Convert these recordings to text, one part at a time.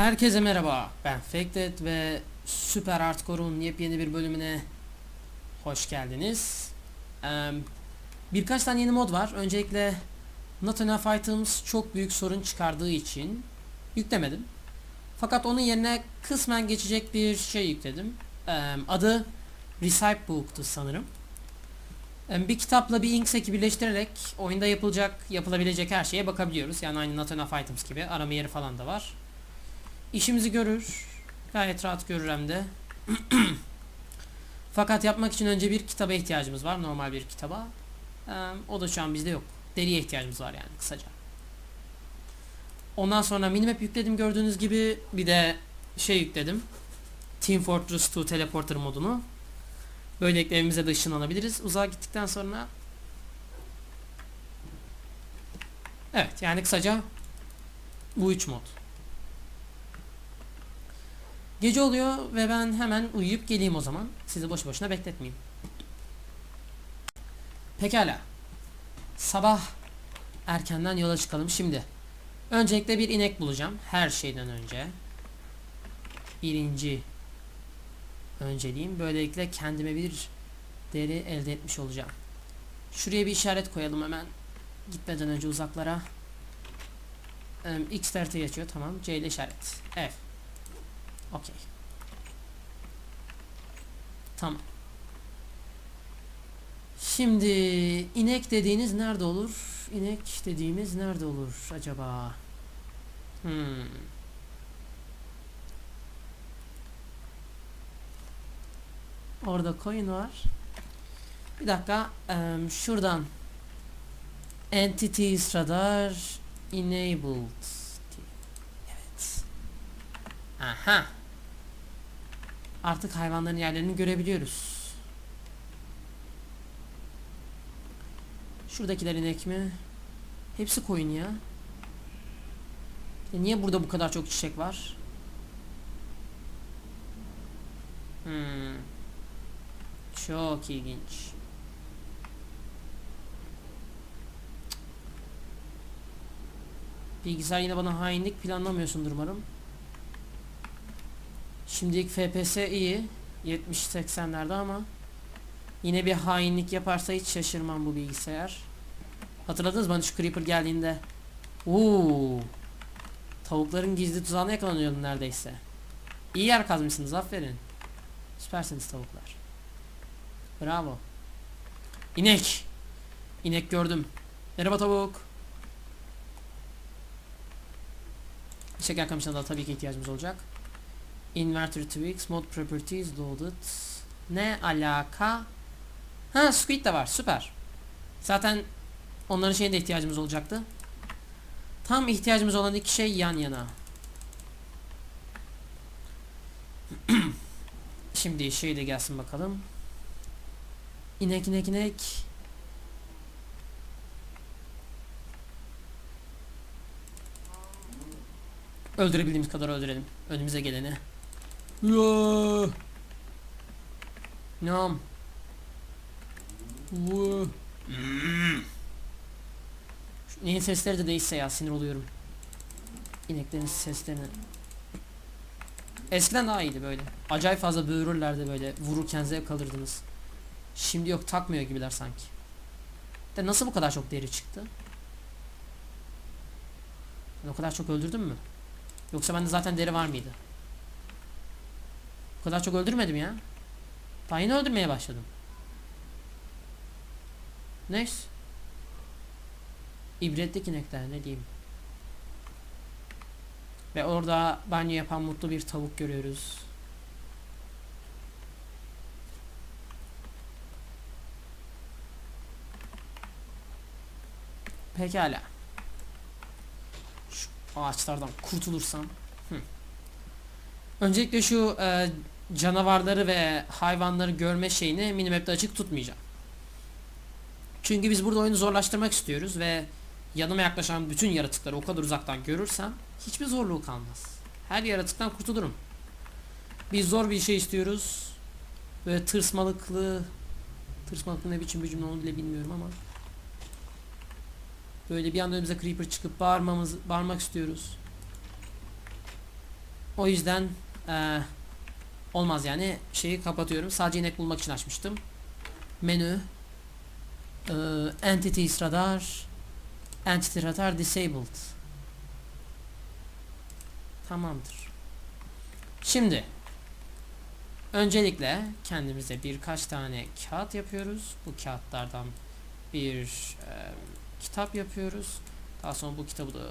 Herkese merhaba. Ben Faked ve Süper Hardcore'un yepyeni bir bölümüne hoş geldiniz. Eee, birkaç tane yeni mod var. Öncelikle Not Enough Items çok büyük sorun çıkardığı için yüklemedim. Fakat onun yerine kısmen geçecek bir şey yükledim. Eee, adı Recipe Book'tu sanırım. Eee, Bir kitapla bir Inksec'i birleştirerek oyunda yapılacak, yapılabilecek her şeye bakabiliyoruz. Yani aynı Not Enough Items gibi arama yeri falan da var. İşimizi görür. Gayet rahat görür hem de. Fakat yapmak için önce bir kitaba ihtiyacımız var. Normal bir kitaba. Eee, o da şu an bizde yok. Deriye ihtiyacımız var yani kısaca. Ondan sonra minimap yükledim gördüğünüz gibi. Bir de şey yükledim. Team Fortress 2 Teleporter modunu. Böylelikle evimize de ışınlanabiliriz. Uzağa gittikten sonra Evet yani kısaca bu üç mod. Gece oluyor ve ben hemen uyuyup geleyim o zaman. Sizi boş boşuna bekletmeyeyim. Pekala. Sabah erkenden yola çıkalım. Şimdi öncelikle bir inek bulacağım. Her şeyden önce. Birinci önceliğim. Böylelikle kendime bir deri elde etmiş olacağım. Şuraya bir işaret koyalım hemen. Gitmeden önce uzaklara. X TRT geçiyor. Tamam. C ile işaret. F. Okey. Tamam. Şimdi inek dediğiniz nerede olur? İnek dediğimiz nerede olur acaba? Hmm. Orada coin var. Bir dakika. şuradan Entities Radar Enabled. Evet. Aha. Artık hayvanların yerlerini görebiliyoruz. Şuradakiler inek mi? Hepsi koyun ya. E niye burada bu kadar çok çiçek var? Hmm. Çok ilginç. Bilgisayar yine bana hainlik planlamıyorsundur umarım. Şimdilik FPS iyi. 70-80'lerde ama yine bir hainlik yaparsa hiç şaşırmam bu bilgisayar. Hatırladınız mı hani şu Creeper geldiğinde? Oo. Tavukların gizli tuzağına yakalanıyordum neredeyse. İyi yer kazmışsınız aferin. Süpersiniz tavuklar. Bravo. İnek. İnek gördüm. Merhaba tavuk. Şeker kamışına da tabii ki ihtiyacımız olacak. Inverter tweaks, mod properties loaded. Ne alaka? Ha squid de var süper. Zaten onların şeyine de ihtiyacımız olacaktı. Tam ihtiyacımız olan iki şey yan yana. Şimdi şey de gelsin bakalım. İnek inek inek. Öldürebildiğimiz kadar öldürelim. Önümüze geleni. Ya. Nam. Vu. Neyin sesleri de değişse ya sinir oluyorum. İneklerin seslerini. Eskiden daha iyiydi böyle. Acayip fazla böğürürlerdi böyle. Vururken zevk alırdınız. Şimdi yok takmıyor gibiler sanki. De nasıl bu kadar çok deri çıktı? Ben o kadar çok öldürdüm mü? Yoksa bende zaten deri var mıydı? O kadar çok öldürmedim ya. Daha yeni öldürmeye başladım. Neyse. İbretlik inekler ne diyeyim. Ve orada banyo yapan mutlu bir tavuk görüyoruz. Pekala. Şu ağaçlardan kurtulursam. Hı. Öncelikle şu e, canavarları ve hayvanları görme şeyini minimap'te açık tutmayacağım. Çünkü biz burada oyunu zorlaştırmak istiyoruz ve yanıma yaklaşan bütün yaratıkları o kadar uzaktan görürsem hiçbir zorluğu kalmaz. Her yaratıktan kurtulurum. Biz zor bir şey istiyoruz. Böyle tırsmalıklı tırsmalıklı ne biçim bir cümle onu bile bilmiyorum ama böyle bir anda önümüze creeper çıkıp bağırmamız bağırmak istiyoruz. O yüzden eee, olmaz yani şeyi kapatıyorum. Sadece inek bulmak için açmıştım. Menü eee, Entities Radar Entity Radar Disabled Tamamdır. Şimdi öncelikle kendimize birkaç tane kağıt yapıyoruz. Bu kağıtlardan bir eee, kitap yapıyoruz. Daha sonra bu kitabı da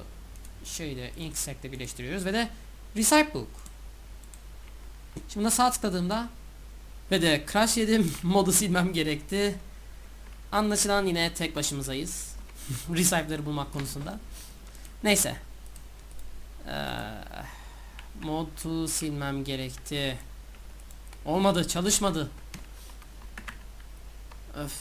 şeyle Inksec'le birleştiriyoruz ve de Recite Book. Şimdi buna sağ tıkladığımda ve de crash yedim modu silmem gerekti. Anlaşılan yine tek başımızayız. Recite'leri bulmak konusunda. Neyse. Ee, modu silmem gerekti. Olmadı, çalışmadı. Öf.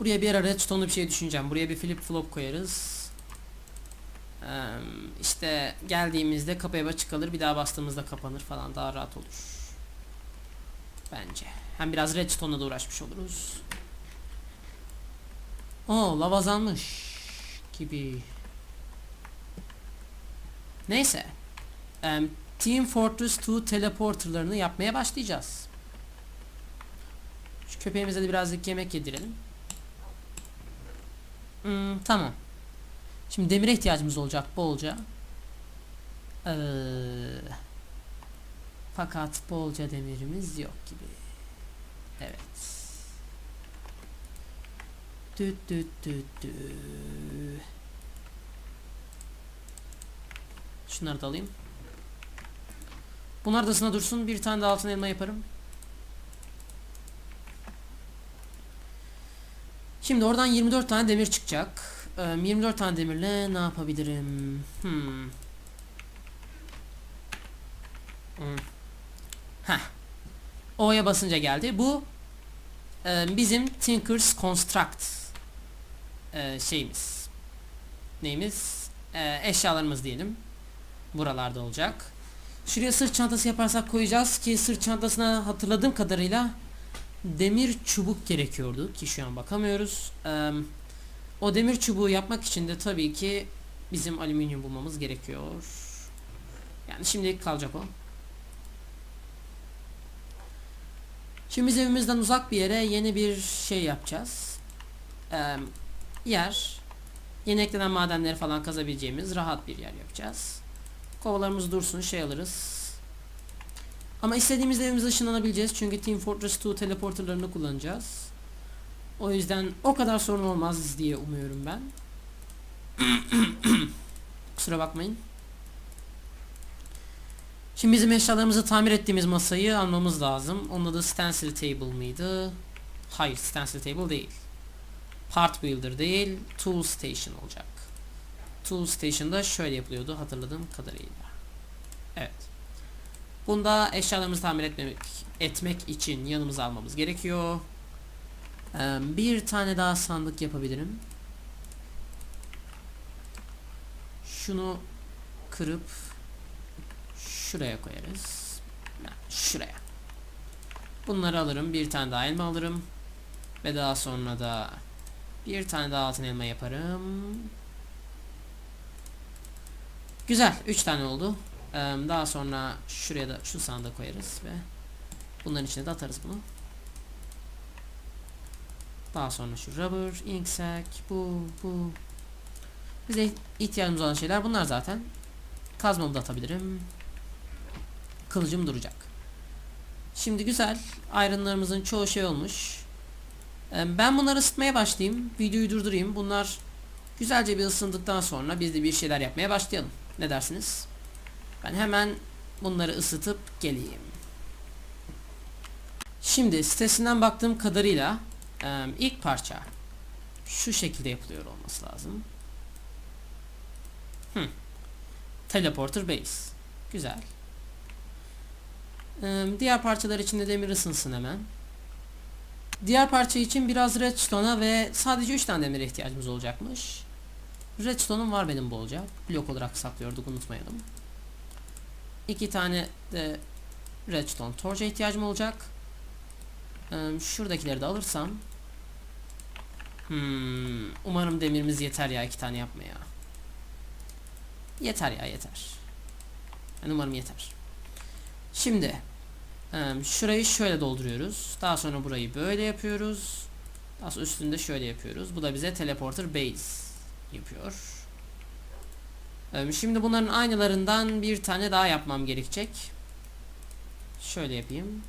Buraya bir ara redstone'lu bir şey düşüneceğim. Buraya bir flip flop koyarız. İşte geldiğimizde kapıya açık kalır. Bir daha bastığımızda kapanır falan. Daha rahat olur. Bence. Hem biraz redstone'la da uğraşmış oluruz. Oo lav azalmış. Gibi. Neyse. Team Fortress 2 teleporterlarını yapmaya başlayacağız. Şu köpeğimize de birazcık yemek yedirelim. Hmm, tamam. Şimdi demire ihtiyacımız olacak bolca. Ee, fakat bolca demirimiz yok gibi. Evet. Düt düt düt dü. Şunları da alayım. Bunlar da ısına dursun. Bir tane de altın elma yaparım. Şimdi oradan 24 tane demir çıkacak. Ee, 24 tane demirle ne yapabilirim? Hmm. Hmm. O'ya basınca geldi. Bu e, bizim Tinker's Construct e, şeyimiz. Neyimiz? E, eşyalarımız diyelim. Buralarda olacak. Şuraya sırt çantası yaparsak koyacağız ki sırt çantasına hatırladığım kadarıyla demir çubuk gerekiyordu ki şu an bakamıyoruz. Eee, o demir çubuğu yapmak için de tabii ki bizim alüminyum bulmamız gerekiyor. Yani şimdilik kalacak o. Şimdi biz evimizden uzak bir yere yeni bir şey yapacağız. Eee, yer. Yeni eklenen madenleri falan kazabileceğimiz rahat bir yer yapacağız. Kovalarımız dursun şey alırız. Ama istediğimiz evimize ışınlanabileceğiz. Çünkü Team Fortress 2 teleporterlarını kullanacağız. O yüzden o kadar sorun olmaz diye umuyorum ben. Kusura bakmayın. Şimdi bizim eşyalarımızı tamir ettiğimiz masayı almamız lazım. Onun adı Stencil Table mıydı? Hayır Stencil Table değil. Part Builder değil. Tool Station olacak. Tool Station'da şöyle yapılıyordu hatırladığım kadarıyla. Evet. Bunda eşyalarımızı tamir etmek, etmek için yanımıza almamız gerekiyor. Bir tane daha sandık yapabilirim. Şunu kırıp şuraya koyarız. Şuraya. Bunları alırım. Bir tane daha elma alırım. Ve daha sonra da bir tane daha altın elma yaparım. Güzel. Üç tane oldu. Daha sonra şuraya da şu sandığı koyarız ve bunların içine de atarız bunu. Daha sonra şu rubber, inksack, bu, bu. Bize ihtiyacımız olan şeyler bunlar zaten. Kazmamı da atabilirim. Kılıcım duracak. Şimdi güzel. Iron'larımızın çoğu şey olmuş. Ee, Ben bunları ısıtmaya başlayayım. Videoyu durdurayım. Bunlar güzelce bir ısındıktan sonra biz de bir şeyler yapmaya başlayalım. Ne dersiniz? Ben hemen bunları ısıtıp geleyim. Şimdi sitesinden baktığım kadarıyla e, ilk parça şu şekilde yapılıyor olması lazım. Hı. Teleporter base. Güzel. Diğer parçalar için de demir ısınsın hemen. Diğer parça için biraz redstone'a ve sadece 3 tane demire ihtiyacımız olacakmış. Redstone'um var benim bolca. Blok olarak saklıyorduk unutmayalım. İki tane de redstone torch'a ihtiyacım olacak. Ee, şuradakileri de alırsam Hmm, umarım demirimiz yeter ya iki tane yapmaya. Yeter ya yeter. Yani umarım yeter. Şimdi şurayı şöyle dolduruyoruz. Daha sonra burayı böyle yapıyoruz. Daha sonra üstünde şöyle yapıyoruz. Bu da bize teleporter base yapıyor. Şimdi bunların aynılarından bir tane daha yapmam gerekecek. Şöyle yapayım.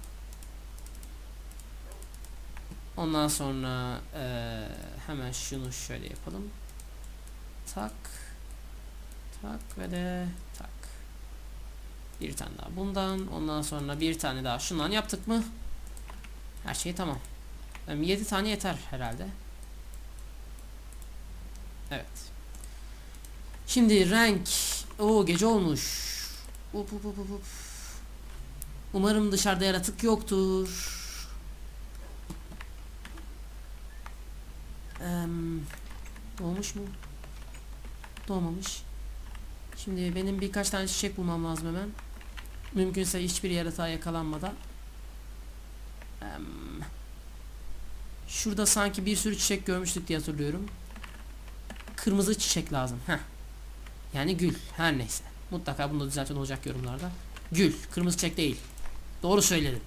Ondan sonra eee, hemen şunu şöyle yapalım. Tak. Tak ve de tak. Bir tane daha bundan. Ondan sonra bir tane daha şundan yaptık mı? Her şey tamam. 7 tane yeter herhalde. Evet. Şimdi renk. O gece olmuş. Up, up, up, up. Umarım dışarıda yaratık yoktur. Em, doğmuş mu? Doğmamış. Şimdi benim birkaç tane çiçek bulmam lazım hemen. Mümkünse hiçbir yaratığa yakalanmadan. Şurada sanki bir sürü çiçek görmüştük diye hatırlıyorum. Kırmızı çiçek lazım. Heh. Yani gül. Her neyse. Mutlaka bunu da düzelten olacak yorumlarda. Gül. Kırmızı çiçek değil. Doğru söyledim.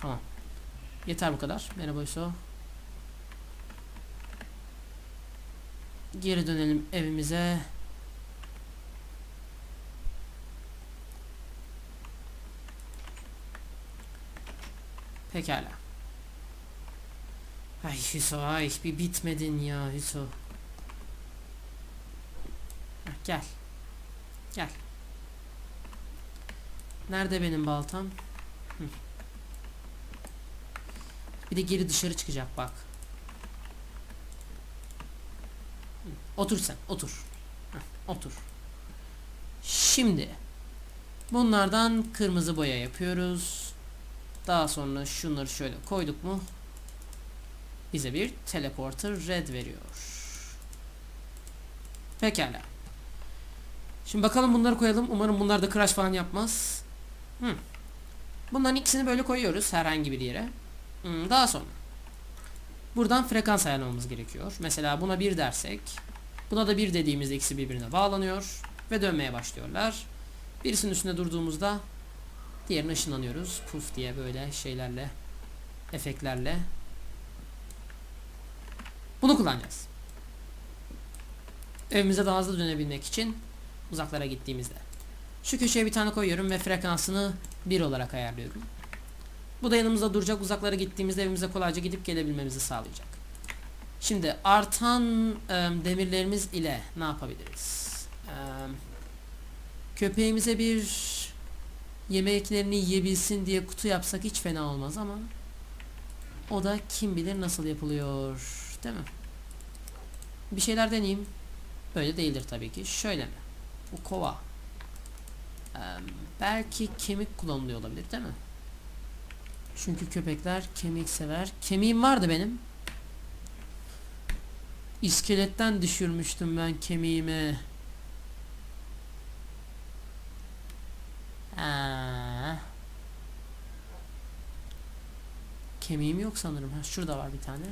Tamam. Yeter bu kadar. Merhaba Yusuf. Geri dönelim evimize. Pekala. Ay Hüso ay bir bitmedin ya Hüso. Gel. Gel. Nerede benim baltam? Hı. Bir de geri dışarı çıkacak bak. Hı, Otur sen otur. Heh, otur. Şimdi bunlardan kırmızı boya yapıyoruz. Daha sonra şunları şöyle koyduk mu bize bir teleporter red veriyor. Pekala. Şimdi bakalım bunları koyalım. Umarım bunlar da crash falan yapmaz. Hı. Bunların ikisini böyle koyuyoruz herhangi bir yere. Hı, daha sonra buradan frekans ayarlamamız gerekiyor. Mesela buna 1 dersek buna da 1 dediğimizde ikisi birbirine bağlanıyor ve dönmeye başlıyorlar. Birisinin üstünde durduğumuzda diğerine ışınlanıyoruz. Puf diye böyle şeylerle efektlerle bunu kullanacağız. Evimize daha hızlı dönebilmek için uzaklara gittiğimizde. Şu köşeye bir tane koyuyorum ve frekansını 1 olarak ayarlıyorum. Bu da yanımızda duracak. Uzaklara gittiğimizde evimize kolayca gidip gelebilmemizi sağlayacak. Şimdi artan e, demirlerimiz ile ne yapabiliriz? E, köpeğimize bir yemeklerini yiyebilsin diye kutu yapsak hiç fena olmaz ama o da kim bilir nasıl yapılıyor değil mi? Bir şeyler deneyeyim. Böyle değildir tabii ki. Şöyle mi? Bu kova. Ee, belki kemik kullanılıyor olabilir değil mi? Çünkü köpekler kemik sever. Kemiğim vardı benim. İskeletten düşürmüştüm ben kemiğimi. Aa. Kemiğim yok sanırım. Ha, şurada var bir tane.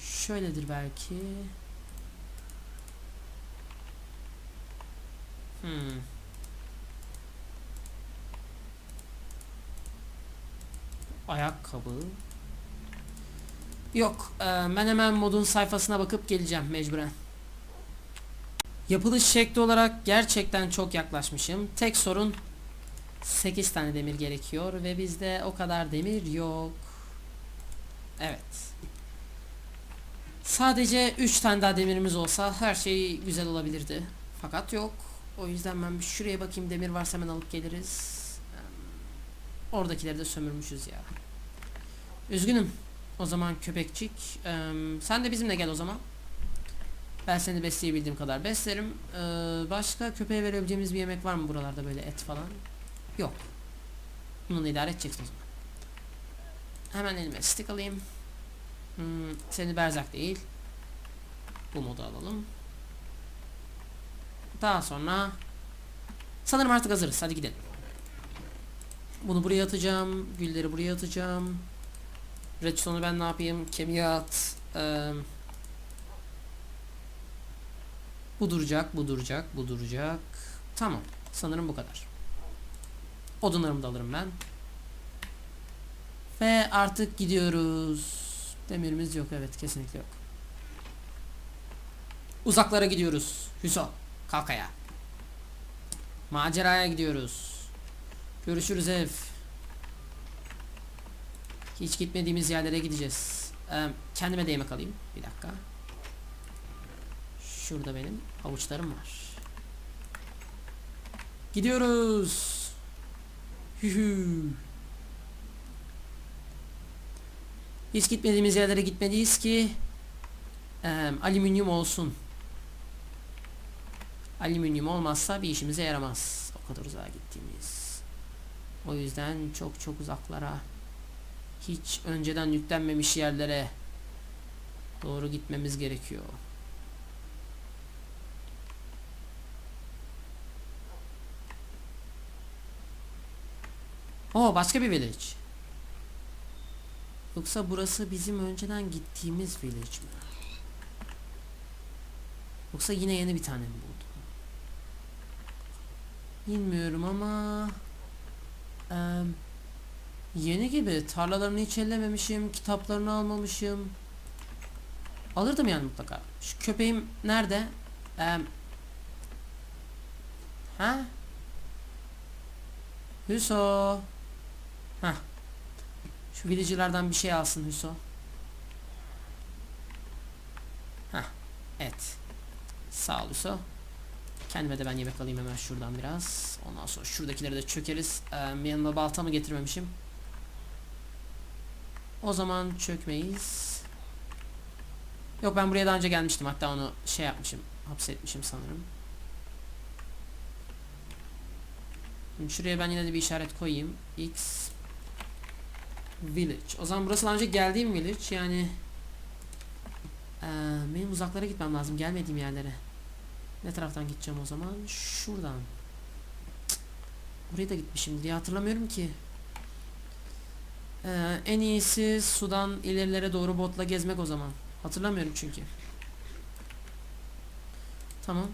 Şöyledir belki. Hmm. Ayakkabı. Yok. e, ben hemen modun sayfasına bakıp geleceğim mecburen. Yapılış şekli olarak gerçekten çok yaklaşmışım. Tek sorun 8 tane demir gerekiyor ve bizde o kadar demir yok. Evet. Sadece 3 tane daha demirimiz olsa her şey güzel olabilirdi. Fakat yok. O yüzden ben bir şuraya bakayım demir varsa hemen alıp geliriz. Oradakileri de sömürmüşüz ya. Üzgünüm. O zaman köpekçik. Em, sen de bizimle gel o zaman. Ben seni besleyebildiğim kadar beslerim. Ee, başka köpeğe verebileceğimiz bir yemek var mı buralarda böyle et falan? Yok. Bununla idare edeceksin o zaman. Hemen elime stick alayım. Hmm, seni berzak değil. Bu modu alalım. Daha sonra sanırım artık hazırız. Hadi gidelim. Bunu buraya atacağım. Gülleri buraya atacağım. Redstone'u ben ne yapayım? Kemiğe at. Eee, bu duracak, bu duracak, bu duracak. Tamam. Sanırım bu kadar. Odunlarımı da alırım ben. Ve artık gidiyoruz. Demirimiz yok evet kesinlikle yok. Uzaklara gidiyoruz. Hüso kalk ayağa. Maceraya gidiyoruz. Görüşürüz ev. Hiç gitmediğimiz yerlere gideceğiz. Kendime de yemek alayım. Bir dakika. Şurada benim havuçlarım var. Gidiyoruz. Hühü. Hiç gitmediğimiz yerlere gitmeliyiz ki alüminyum olsun. Alüminyum olmazsa bir işimize yaramaz. O kadar uzağa gittiğimiz. O yüzden çok çok uzaklara hiç önceden yüklenmemiş yerlere doğru gitmemiz gerekiyor. Oo başka bir village. Yoksa burası bizim önceden gittiğimiz village mi? Yoksa yine yeni bir tane mi buldum? Bilmiyorum ama Eee, yeni gibi tarlalarını hiç ellememişim, kitaplarını almamışım. Alırdım yani mutlaka. Şu köpeğim nerede? Eee, ha? Hüso. Hah. Şu villager'lardan bir şey alsın Hüso. Hah. Evet. Sağ ol Hüso. Kendime de ben yemek alayım hemen şuradan biraz. Ondan sonra şuradakileri de çökeriz. Ee, yanıma baltamı getirmemişim. O zaman çökmeyiz. Yok ben buraya daha önce gelmiştim. Hatta onu şey yapmışım. Hapsetmişim sanırım. Şimdi şuraya ben yine de bir işaret koyayım. X Village. O zaman burası daha önce geldiğim village. Yani eee, benim uzaklara gitmem lazım. Gelmediğim yerlere. Ne taraftan gideceğim o zaman? Şuradan. Cık. Buraya da gitmişim diye hatırlamıyorum ki. Ee, en iyisi sudan ilerilere doğru botla gezmek o zaman. Hatırlamıyorum çünkü. Tamam.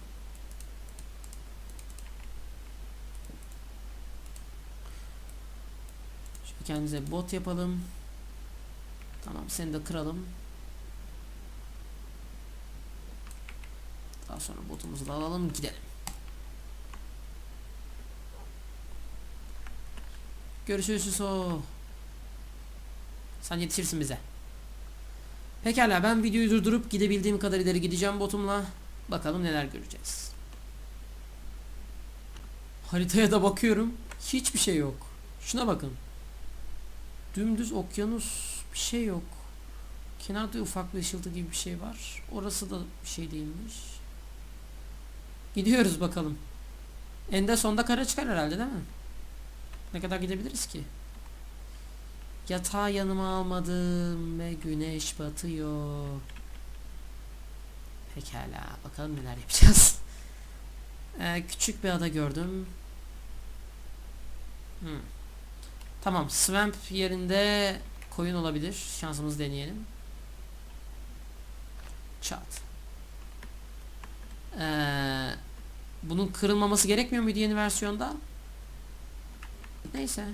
Şimdi kendimize bot yapalım. Tamam seni de kıralım. Daha sonra botumuzu da alalım gidelim. Görüşürüz Hüso. Sen yetişirsin bize. Pekala ben videoyu durdurup gidebildiğim kadar ileri gideceğim botumla. Bakalım neler göreceğiz. Haritaya da bakıyorum. Hiçbir şey yok. Şuna bakın. Dümdüz okyanus bir şey yok. Kenarda ufak bir ışıltı gibi bir şey var. Orası da bir şey değilmiş. Gidiyoruz bakalım. Ende sonda kara çıkar herhalde değil mi? Ne kadar gidebiliriz ki? Yatağı yanıma almadım ve güneş batıyor. Pekala bakalım neler yapacağız. Ee, küçük bir ada gördüm. Hmm. Tamam swamp yerinde koyun olabilir. Şansımızı deneyelim. Çat. Ee, bunun kırılmaması gerekmiyor muydu yeni versiyonda? Neyse.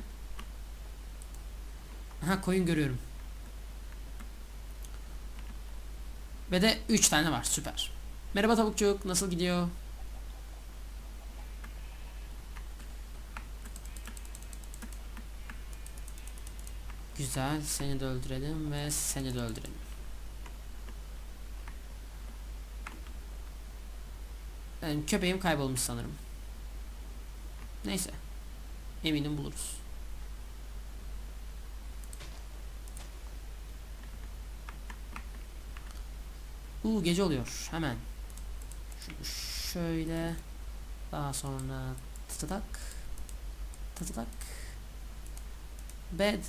Ha koyun görüyorum. Ve de 3 tane var. Süper. Merhaba tavukçuk. Nasıl gidiyor? Güzel. Seni de öldürelim ve seni de öldürelim. Yani köpeğim kaybolmuş sanırım. Neyse. Eminim buluruz. Uuu gece oluyor. Hemen. Şunu şöyle. Daha sonra tıtıdak. Tıtıdak. Bed.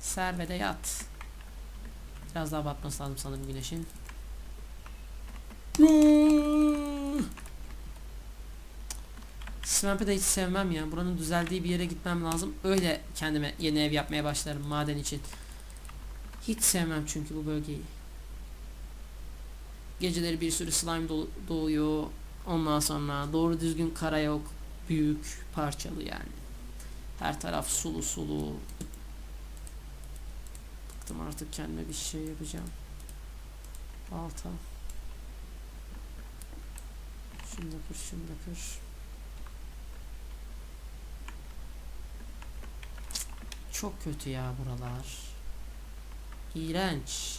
Ser ve de yat. Biraz daha batması lazım sanırım güneşin. Swamp'ı da hiç sevmem ya. Buranın düzeldiği bir yere gitmem lazım. Öyle kendime yeni ev yapmaya başlarım maden için. Hiç sevmem çünkü bu bölgeyi. Geceleri bir sürü slime do- doğuyor. Ondan sonra doğru düzgün kara yok. Büyük, parçalı yani. Her taraf sulu sulu. Bıktım artık kendime bir şey yapacağım. Balta. Şunu da kır, şunu da kır. Çok kötü ya buralar. İğrenç.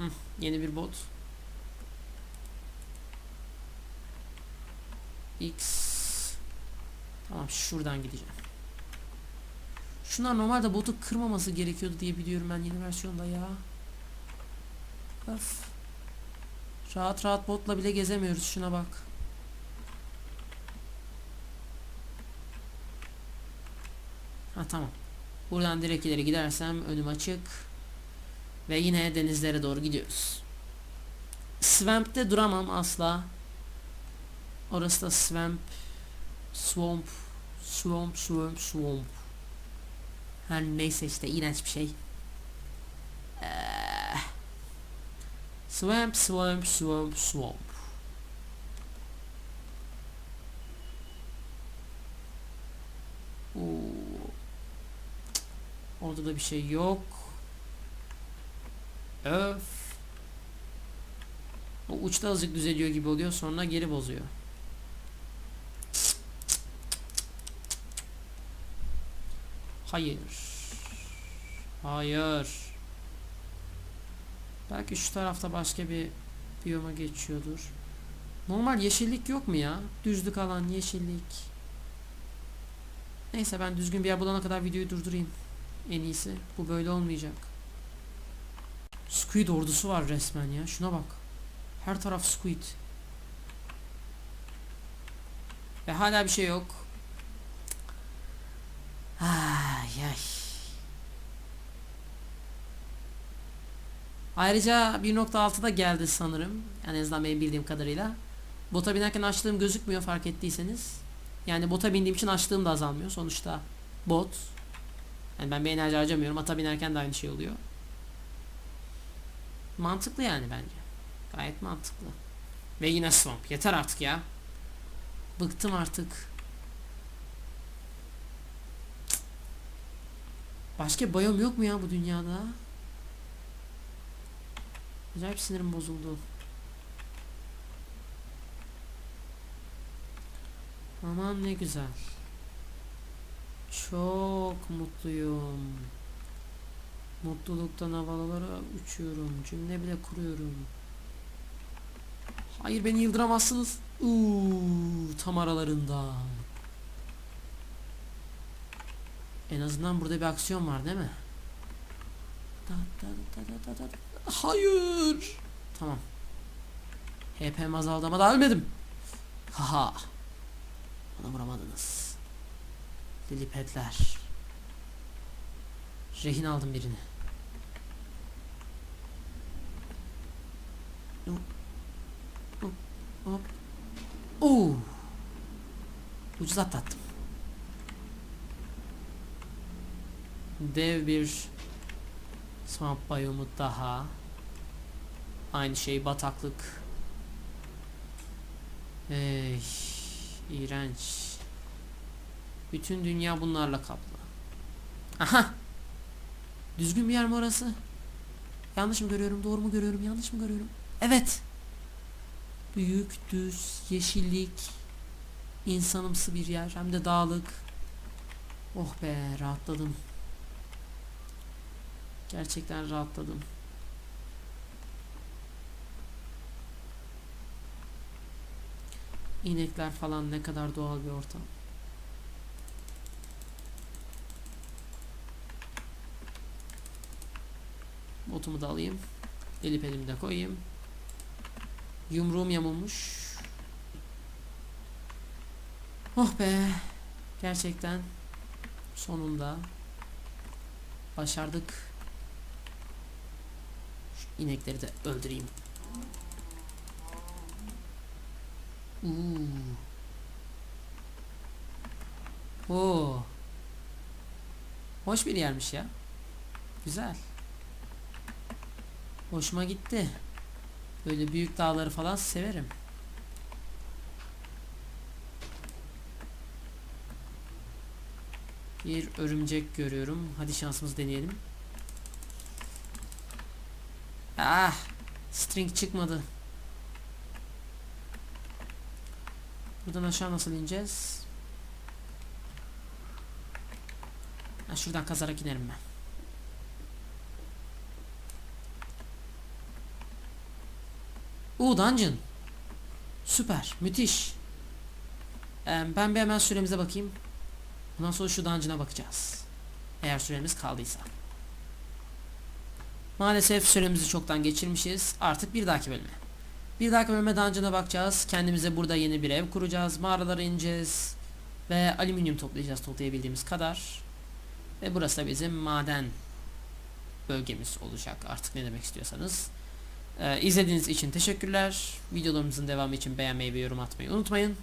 Hı, yeni bir bot. X. Tamam şuradan gideceğim. Şunlar normalde botu kırmaması gerekiyordu diye biliyorum ben yeni versiyonda ya. Öf. Rahat rahat botla bile gezemiyoruz şuna bak. Ha tamam. Buradan direkt ileri gidersem önüm açık. Ve yine denizlere doğru gidiyoruz. Swamp'te duramam asla. Orası da swamp. Swamp. Swamp, swamp, swamp. Her neyse işte iğrenç bir şey. Ee, swamp, swamp, swamp, swamp. Oo. Orada da bir şey yok. Öf. O uçta azıcık düzeliyor gibi oluyor sonra geri bozuyor. Hayır. Hayır. Belki şu tarafta başka bir biyoma geçiyordur. Normal yeşillik yok mu ya? Düzlük alan yeşillik. Neyse ben düzgün bir yer bulana kadar videoyu durdurayım. En iyisi. Bu böyle olmayacak. Squid ordusu var resmen ya. Şuna bak. Her taraf squid. Ve hala bir şey yok. Ay ay. Ayrıca 1.6'da geldi sanırım. Yani en azından benim bildiğim kadarıyla. Bota binerken açtığım gözükmüyor fark ettiyseniz. Yani bota bindiğim için açtığım da azalmıyor. Sonuçta bot. Yani ben bir enerji harcamıyorum. Ata binerken de aynı şey oluyor. Mantıklı yani bence. Gayet mantıklı. Ve yine swamp. Yeter artık ya. Bıktım artık. Başka bayom yok mu ya bu dünyada? Acayip sinirim bozuldu. Aman ne güzel. Çok mutluyum. Mutluluktan havalara uçuyorum. Cümle bile kuruyorum. Hayır beni yıldıramazsınız. Uuu tam aralarında. En azından burada bir aksiyon var değil mi? Da, da, da, da, da, da. Hayır. Tamam. HP'm azaldı ama daha ölmedim. Haha. Bana vuramadınız. Lilipetler. Rehin aldım birini. Hop. Hop. Ucuz atlattım. Dev bir swamp biyomu daha. Aynı şey bataklık. Ey, iğrenç. Bütün dünya bunlarla kaplı. Aha. Düzgün bir yer mi orası? Yanlış mı görüyorum? Doğru mu görüyorum? Yanlış mı görüyorum? Evet. Büyük, düz, yeşillik, insanımsı bir yer. Hem de dağlık. Oh be rahatladım. Gerçekten rahatladım. İnekler falan ne kadar doğal bir ortam. Botumu da alayım. Elip elimde koyayım. Yumruğum yamulmuş. Oh be. Gerçekten sonunda başardık. Şu inekleri de öldüreyim. Uuu. Oo. Hoş bir yermiş ya. Güzel. Hoşuma gitti. Böyle büyük dağları falan severim. Bir örümcek görüyorum. Hadi şansımızı deneyelim. Ah! String çıkmadı. Buradan aşağı nasıl ineceğiz? Ha, şuradan kazarak inerim ben. Oo dungeon. Süper. Müthiş. Ee, ben bir hemen süremize bakayım. Ondan sonra şu dungeon'a bakacağız. Eğer süremiz kaldıysa. Maalesef süremizi çoktan geçirmişiz. Artık bir dahaki bölüme. Bir dahaki bölüme dungeon'a bakacağız. Kendimize burada yeni bir ev kuracağız. Mağaralara ineceğiz. Ve alüminyum toplayacağız toplayabildiğimiz kadar. Ve burası da bizim maden bölgemiz olacak. Artık ne demek istiyorsanız. Ee, izlediğiniz için teşekkürler. Videolarımızın devamı için beğenmeyi ve yorum atmayı unutmayın.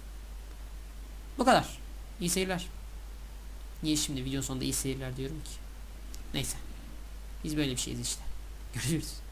Bu kadar. İyi seyirler. Niye şimdi video sonunda iyi seyirler diyorum ki? Neyse. Biz böyle bir şeyiz işte. Görüşürüz.